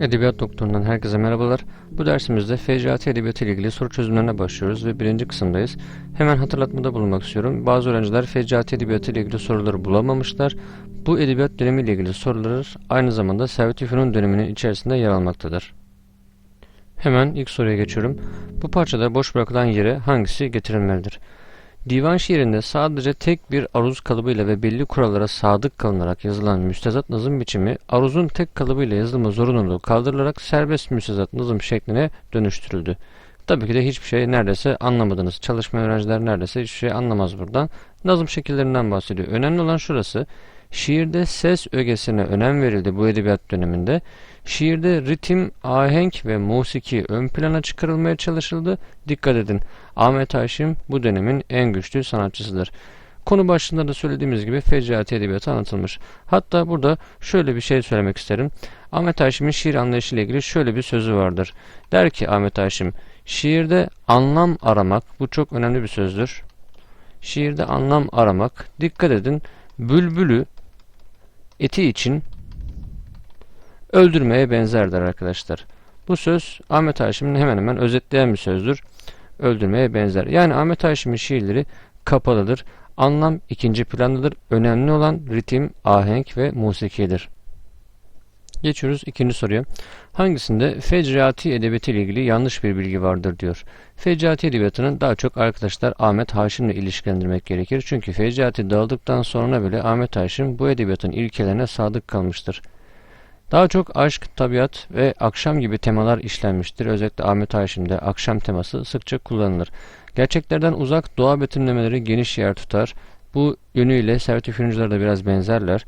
Edebiyat Doktoru'ndan herkese merhabalar. Bu dersimizde Fecrati Edebiyatı ile ilgili soru çözümlerine başlıyoruz ve birinci kısımdayız. Hemen hatırlatmada bulunmak istiyorum. Bazı öğrenciler Fecrati Edebiyatı ile ilgili soruları bulamamışlar. Bu edebiyat dönemi ile ilgili sorular aynı zamanda Servet Üfünun döneminin içerisinde yer almaktadır. Hemen ilk soruya geçiyorum. Bu parçada boş bırakılan yere hangisi getirilmelidir? Divan şiirinde sadece tek bir aruz kalıbıyla ve belli kurallara sadık kalınarak yazılan müstezat nazım biçimi aruzun tek kalıbıyla yazılma zorunluluğu kaldırılarak serbest müstezat nazım şekline dönüştürüldü. Tabii ki de hiçbir şey neredeyse anlamadınız. Çalışma öğrenciler neredeyse hiçbir şey anlamaz buradan. Nazım şekillerinden bahsediyor. Önemli olan şurası. Şiirde ses ögesine önem verildi bu edebiyat döneminde. Şiirde ritim, ahenk ve musiki ön plana çıkarılmaya çalışıldı. Dikkat edin, Ahmet Haşim bu dönemin en güçlü sanatçısıdır. Konu başlığında da söylediğimiz gibi Fecrati Edebiyatı anlatılmış. Hatta burada şöyle bir şey söylemek isterim. Ahmet Haşim'in şiir anlayışıyla ilgili şöyle bir sözü vardır. Der ki Ahmet Haşim, şiirde anlam aramak, bu çok önemli bir sözdür. Şiirde anlam aramak, dikkat edin, bülbülü eti için öldürmeye benzerdir arkadaşlar. Bu söz Ahmet Haşim'in hemen hemen özetleyen bir sözdür. Öldürmeye benzer. Yani Ahmet Haşim'in şiirleri kapalıdır. Anlam ikinci plandadır. Önemli olan ritim, ahenk ve musikidir. Geçiyoruz ikinci soruya. Hangisinde Fecrati edebiyatı ile ilgili yanlış bir bilgi vardır diyor. Fecrati edebiyatının daha çok arkadaşlar Ahmet Haşim'le ilişkilendirmek gerekir. Çünkü Fecrati dağıldıktan sonra bile Ahmet Haşim bu edebiyatın ilkelerine sadık kalmıştır. Daha çok aşk, tabiat ve akşam gibi temalar işlenmiştir. Özellikle Ahmet Haşim'de akşam teması sıkça kullanılır. Gerçeklerden uzak doğa betimlemeleri geniş yer tutar. Bu yönüyle Servet Üfürüncüler de biraz benzerler.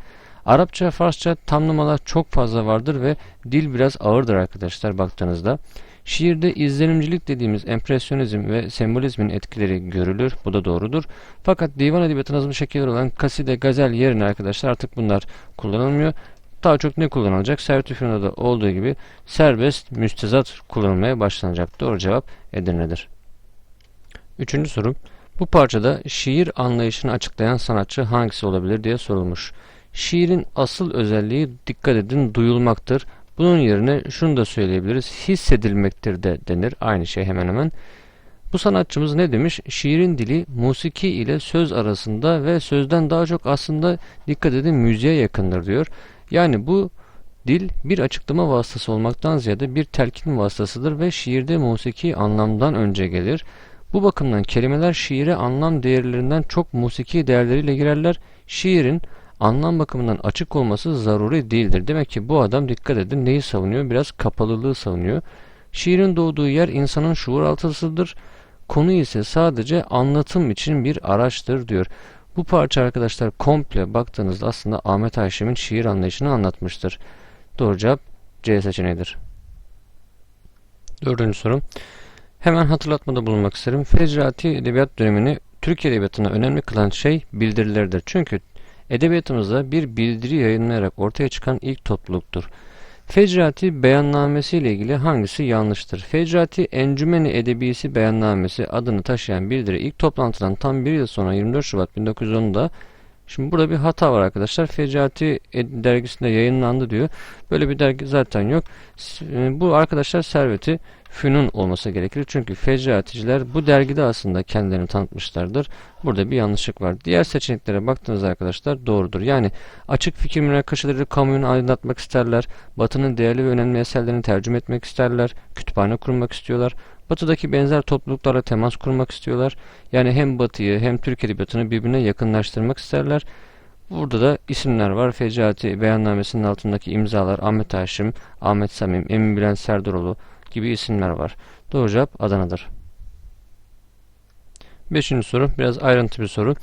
Arapça, Farsça tamlamalar çok fazla vardır ve dil biraz ağırdır arkadaşlar baktığınızda. Şiirde izlenimcilik dediğimiz empresyonizm ve sembolizmin etkileri görülür. Bu da doğrudur. Fakat divan edebiyatı nazım şekilleri olan kaside, gazel yerine arkadaşlar artık bunlar kullanılmıyor. Daha çok ne kullanılacak? Servet Üfüna'da olduğu gibi serbest müstezat kullanılmaya başlanacak. Doğru cevap Edirne'dir. Üçüncü soru. Bu parçada şiir anlayışını açıklayan sanatçı hangisi olabilir diye sorulmuş. Şiirin asıl özelliği dikkat edin duyulmaktır. Bunun yerine şunu da söyleyebiliriz. Hissedilmektir de denir. Aynı şey hemen hemen. Bu sanatçımız ne demiş? Şiirin dili musiki ile söz arasında ve sözden daha çok aslında dikkat edin müziğe yakındır diyor. Yani bu dil bir açıklama vasıtası olmaktan ziyade bir telkin vasıtasıdır ve şiirde musiki anlamdan önce gelir. Bu bakımdan kelimeler şiire anlam değerlerinden çok musiki değerleriyle girerler. Şiirin anlam bakımından açık olması zaruri değildir. Demek ki bu adam dikkat edin neyi savunuyor? Biraz kapalılığı savunuyor. Şiirin doğduğu yer insanın şuur altısıdır. Konu ise sadece anlatım için bir araçtır diyor. Bu parça arkadaşlar komple baktığınızda aslında Ahmet Haşim'in şiir anlayışını anlatmıştır. Doğru cevap C seçeneğidir. Dördüncü soru. Hemen hatırlatmada bulunmak isterim. Fecrati edebiyat dönemini Türk edebiyatına önemli kılan şey bildirileridir. Çünkü edebiyatımızda bir bildiri yayınlayarak ortaya çıkan ilk topluluktur. Fecrati beyannamesi ile ilgili hangisi yanlıştır? Fecrati Encümeni Edebisi beyannamesi adını taşıyan bildiri ilk toplantıdan tam bir yıl sonra 24 Şubat 1910'da Şimdi burada bir hata var arkadaşlar. Fecrati dergisinde yayınlandı diyor. Böyle bir dergi zaten yok. Bu arkadaşlar serveti Fünun olması gerekir. Çünkü fecraticiler bu dergide aslında kendilerini tanıtmışlardır. Burada bir yanlışlık var. Diğer seçeneklere baktığınız arkadaşlar doğrudur. Yani açık fikir münakaşaları kamuoyunu aydınlatmak isterler. Batı'nın değerli ve önemli eserlerini tercüme etmek isterler. Kütüphane kurmak istiyorlar. Batı'daki benzer topluluklarla temas kurmak istiyorlar. Yani hem Batı'yı hem Türk Edebiyatı'nı birbirine yakınlaştırmak isterler. Burada da isimler var. Fecati beyannamesinin altındaki imzalar Ahmet Haşim, Ahmet Samim, Emin Bülent Serdaroğlu, gibi isimler var. Doğru cevap Adana'dır. Beşinci soru biraz ayrıntı bir soru.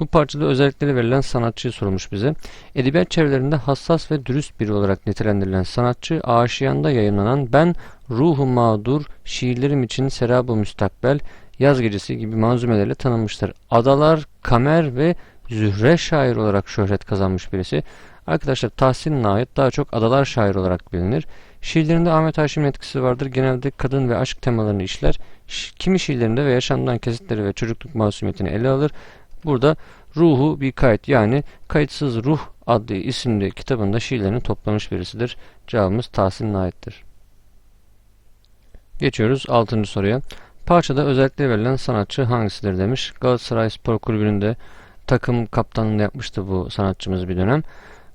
Bu parçada özellikleri verilen sanatçıyı sorulmuş bize. Edebiyat çevrelerinde hassas ve dürüst biri olarak nitelendirilen sanatçı Aşiyan'da yayınlanan Ben Ruhu Mağdur, Şiirlerim için Serab-ı Müstakbel, Yaz Gecesi gibi manzumelerle tanınmıştır. Adalar, Kamer ve Zühre şair olarak şöhret kazanmış birisi. Arkadaşlar Tahsin Nait daha çok adalar şair olarak bilinir. Şiirlerinde Ahmet Haşim'in etkisi vardır. Genelde kadın ve aşk temalarını işler. Kimi şiirlerinde ve yaşamdan kesitleri ve çocukluk masumiyetini ele alır. Burada Ruhu bir kayıt yani Kayıtsız Ruh adlı isimli kitabında şiirlerini toplamış birisidir. Cevabımız Tahsin Nait'tir. Geçiyoruz 6. soruya. Parçada özellikle verilen sanatçı hangisidir demiş. Galatasaray Spor Kulübü'nün takım kaptanlığını yapmıştı bu sanatçımız bir dönem.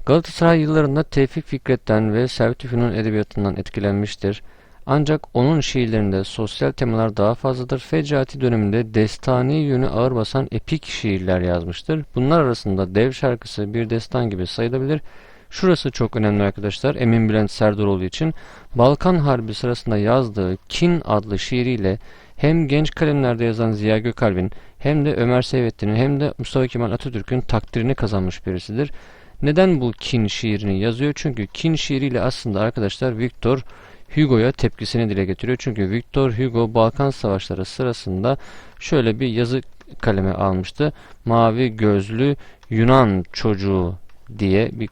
Galatasaray yıllarında Tevfik Fikret'ten ve Servet Tüfün'ün edebiyatından etkilenmiştir. Ancak onun şiirlerinde sosyal temalar daha fazladır. Fecati döneminde destani yönü ağır basan epik şiirler yazmıştır. Bunlar arasında Dev şarkısı bir destan gibi sayılabilir. Şurası çok önemli arkadaşlar. Emin Bülent Serdaroğlu için Balkan Harbi sırasında yazdığı Kin adlı şiiriyle hem genç kalemlerde yazan Ziya Gökalp'in hem de Ömer Seyfettin'in hem de Mustafa Kemal Atatürk'ün takdirini kazanmış birisidir. Neden bu kin şiirini yazıyor? Çünkü kin şiiriyle aslında arkadaşlar Victor Hugo'ya tepkisini dile getiriyor. Çünkü Victor Hugo Balkan Savaşları sırasında şöyle bir yazı kaleme almıştı. Mavi gözlü Yunan çocuğu diye bir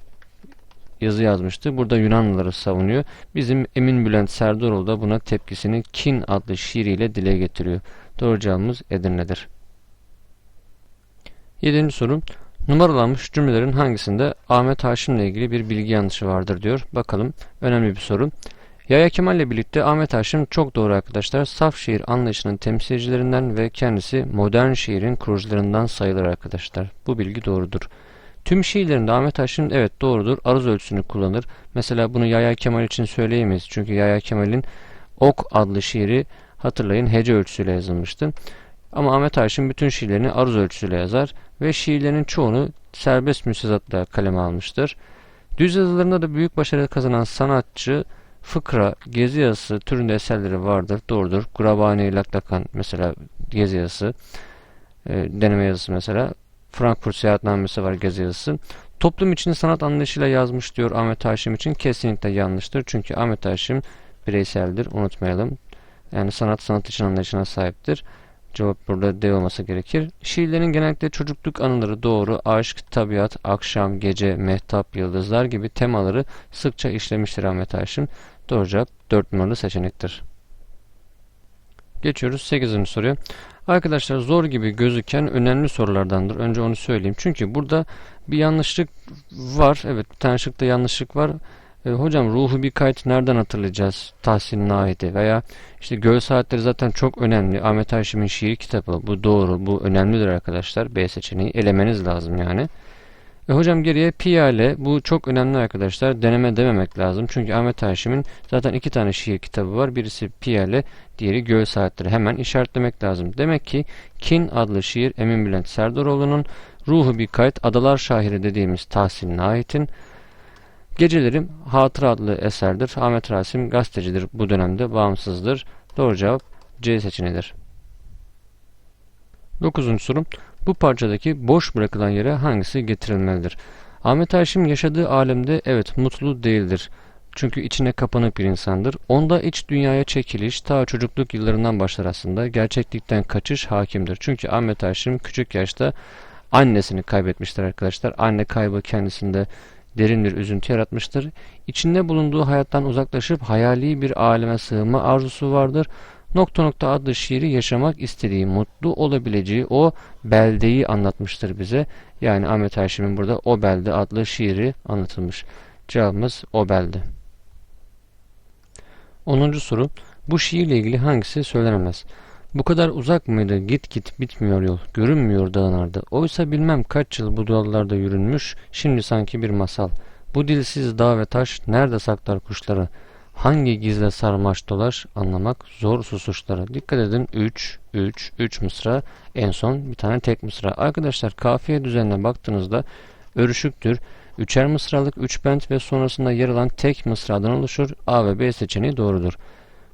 yazı yazmıştı. Burada Yunanlıları savunuyor. Bizim Emin Bülent Serdaroğlu da buna tepkisini Kin adlı şiiriyle dile getiriyor. Doğru cevabımız Edirne'dir. Yedinci soru. Numaralanmış cümlelerin hangisinde Ahmet Haşim ile ilgili bir bilgi yanlışı vardır diyor. Bakalım. Önemli bir soru. Yaya Kemal ile birlikte Ahmet Haşim çok doğru arkadaşlar. Saf şiir anlayışının temsilcilerinden ve kendisi modern şiirin kurucularından sayılır arkadaşlar. Bu bilgi doğrudur. Tüm şiirlerinde Ahmet Haşim evet doğrudur. Aruz ölçüsünü kullanır. Mesela bunu Yaya Kemal için söyleyemeyiz. Çünkü Yaya Kemal'in Ok adlı şiiri hatırlayın hece ölçüsüyle yazılmıştı. Ama Ahmet Haşim bütün şiirlerini aruz ölçüsüyle yazar ve şiirlerinin çoğunu serbest müstezatla kaleme almıştır. Düz yazılarında da büyük başarı kazanan sanatçı fıkra, gezi yazısı türünde eserleri vardır. Doğrudur. Gurabani Laklakan mesela gezi yazısı, e, deneme yazısı mesela. Frankfurt Seyahatnamesi var gezi yazısı. Toplum için sanat anlayışıyla yazmış diyor Ahmet Haşim için. Kesinlikle yanlıştır. Çünkü Ahmet Haşim bireyseldir. Unutmayalım. Yani sanat sanat için anlayışına sahiptir. Cevap burada D olması gerekir. Şiirlerin genellikle çocukluk anıları doğru, aşk, tabiat, akşam, gece, mehtap, yıldızlar gibi temaları sıkça işlemiştir Ahmet Haşim. Doğru cevap 4 numaralı seçenektir. Geçiyoruz 8. soruya. Arkadaşlar zor gibi gözüken önemli sorulardandır. Önce onu söyleyeyim. Çünkü burada bir yanlışlık var. Evet bir tane şıkta yanlışlık var. E, hocam ruhu bir kayıt nereden hatırlayacağız? Tahsin Nahidi veya işte göl saatleri zaten çok önemli. Ahmet Haşim'in şiir kitabı. Bu doğru. Bu önemlidir arkadaşlar. B seçeneği elemeniz lazım yani. E, hocam geriye piyale. Bu çok önemli arkadaşlar. Deneme dememek lazım. Çünkü Ahmet Haşim'in zaten iki tane şiir kitabı var. Birisi piyale, diğeri göl saatleri. Hemen işaretlemek lazım. Demek ki Kin adlı şiir Emin Bülent Serdaroğlu'nun Ruhu bir kayıt Adalar Şahiri dediğimiz Tahsin Nahit'in Gecelerim Hatıra adlı eserdir. Ahmet Rasim gazetecidir. Bu dönemde bağımsızdır. Doğru cevap C seçeneğidir. 9. sorum. Bu parçadaki boş bırakılan yere hangisi getirilmelidir? Ahmet Haşim yaşadığı alemde evet mutlu değildir. Çünkü içine kapanık bir insandır. Onda iç dünyaya çekiliş ta çocukluk yıllarından başlar aslında. Gerçeklikten kaçış hakimdir. Çünkü Ahmet Haşim küçük yaşta annesini kaybetmiştir arkadaşlar. Anne kaybı kendisinde derin bir üzüntü yaratmıştır. İçinde bulunduğu hayattan uzaklaşıp hayali bir aleme sığınma arzusu vardır. Nokta nokta adlı şiiri yaşamak istediği, mutlu olabileceği o beldeyi anlatmıştır bize. Yani Ahmet Haşim'in burada O Belde adlı şiiri anlatılmış. Cevabımız O Belde. 10. soru. Bu şiirle ilgili hangisi söylenemez? Bu kadar uzak mıydı? Git git bitmiyor yol. Görünmüyor dağınarda. Oysa bilmem kaç yıl bu yollarda yürünmüş. Şimdi sanki bir masal. Bu dilsiz dağ ve taş nerede saklar kuşları? Hangi gizle sarmaş dolaş anlamak zor susuşları. Dikkat edin 3, 3, 3 mısra en son bir tane tek mısra. Arkadaşlar kafiye düzenine baktığınızda örüşüktür. Üçer mısralık 3 bent ve sonrasında yer alan tek mısradan oluşur. A ve B seçeneği doğrudur.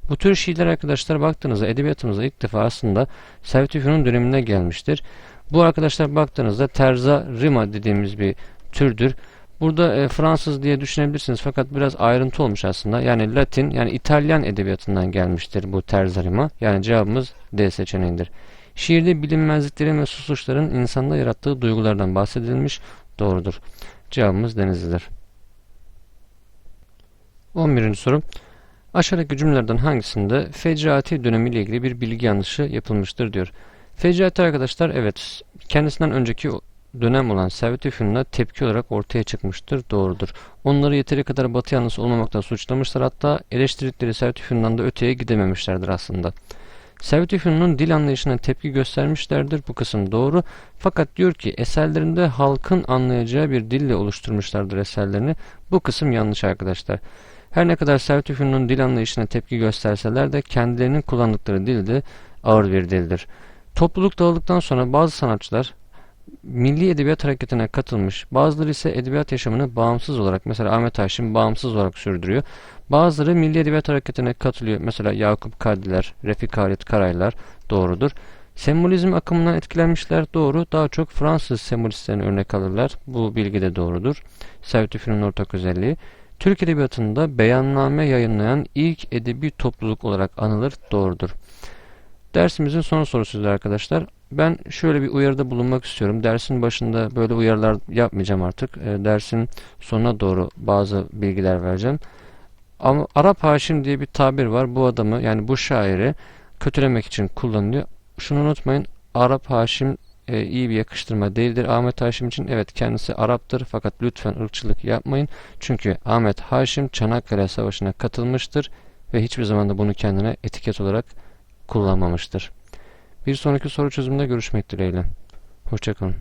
Bu tür şiirler arkadaşlar baktığınızda edebiyatımıza ilk defa aslında Servet döneminde gelmiştir. Bu arkadaşlar baktığınızda terza rima dediğimiz bir türdür. Burada e, Fransız diye düşünebilirsiniz fakat biraz ayrıntı olmuş aslında. Yani Latin yani İtalyan edebiyatından gelmiştir bu terza rima. Yani cevabımız D seçeneğidir. Şiirde bilinmezliklerin ve susuşların insanda yarattığı duygulardan bahsedilmiş doğrudur. Cevabımız Denizli'dir. 11. soru. Aşağıdaki cümlelerden hangisinde fecaati dönemiyle ilgili bir bilgi yanlışı yapılmıştır diyor. Fecaati arkadaşlar evet kendisinden önceki dönem olan Servet Üfün'le tepki olarak ortaya çıkmıştır. Doğrudur. Onları yeteri kadar batı yanlısı olmamakla suçlamışlar. Hatta eleştirdikleri Servet Üfün'den de öteye gidememişlerdir aslında. Servet Üfün'ün dil anlayışına tepki göstermişlerdir. Bu kısım doğru. Fakat diyor ki eserlerinde halkın anlayacağı bir dille oluşturmuşlardır eserlerini. Bu kısım yanlış arkadaşlar. Her ne kadar Servet Üfün'ün dil anlayışına tepki gösterseler de kendilerinin kullandıkları dil de ağır bir dildir. Topluluk dağıldıktan sonra bazı sanatçılar milli edebiyat hareketine katılmış. Bazıları ise edebiyat yaşamını bağımsız olarak mesela Ahmet Haşim bağımsız olarak sürdürüyor. Bazıları milli edebiyat hareketine katılıyor. Mesela Yakup Kadriler, Refik Halit Karaylar doğrudur. Sembolizm akımından etkilenmişler doğru. Daha çok Fransız sembolistlerini örnek alırlar. Bu bilgi de doğrudur. Servet Üfün'ün ortak özelliği. Türk Edebiyatı'nda beyanname yayınlayan ilk edebi topluluk olarak anılır. Doğrudur. Dersimizin son sorusuydu arkadaşlar. Ben şöyle bir uyarıda bulunmak istiyorum. Dersin başında böyle uyarılar yapmayacağım artık. E, dersin sonuna doğru bazı bilgiler vereceğim. Ama Arap Haşim diye bir tabir var. Bu adamı yani bu şairi kötülemek için kullanılıyor. Şunu unutmayın. Arap Haşim e, iyi bir yakıştırma değildir. Ahmet Haşim için evet kendisi Arap'tır fakat lütfen ırkçılık yapmayın. Çünkü Ahmet Haşim Çanakkale Savaşı'na katılmıştır ve hiçbir zaman da bunu kendine etiket olarak kullanmamıştır. Bir sonraki soru çözümünde görüşmek dileğiyle. Hoşçakalın.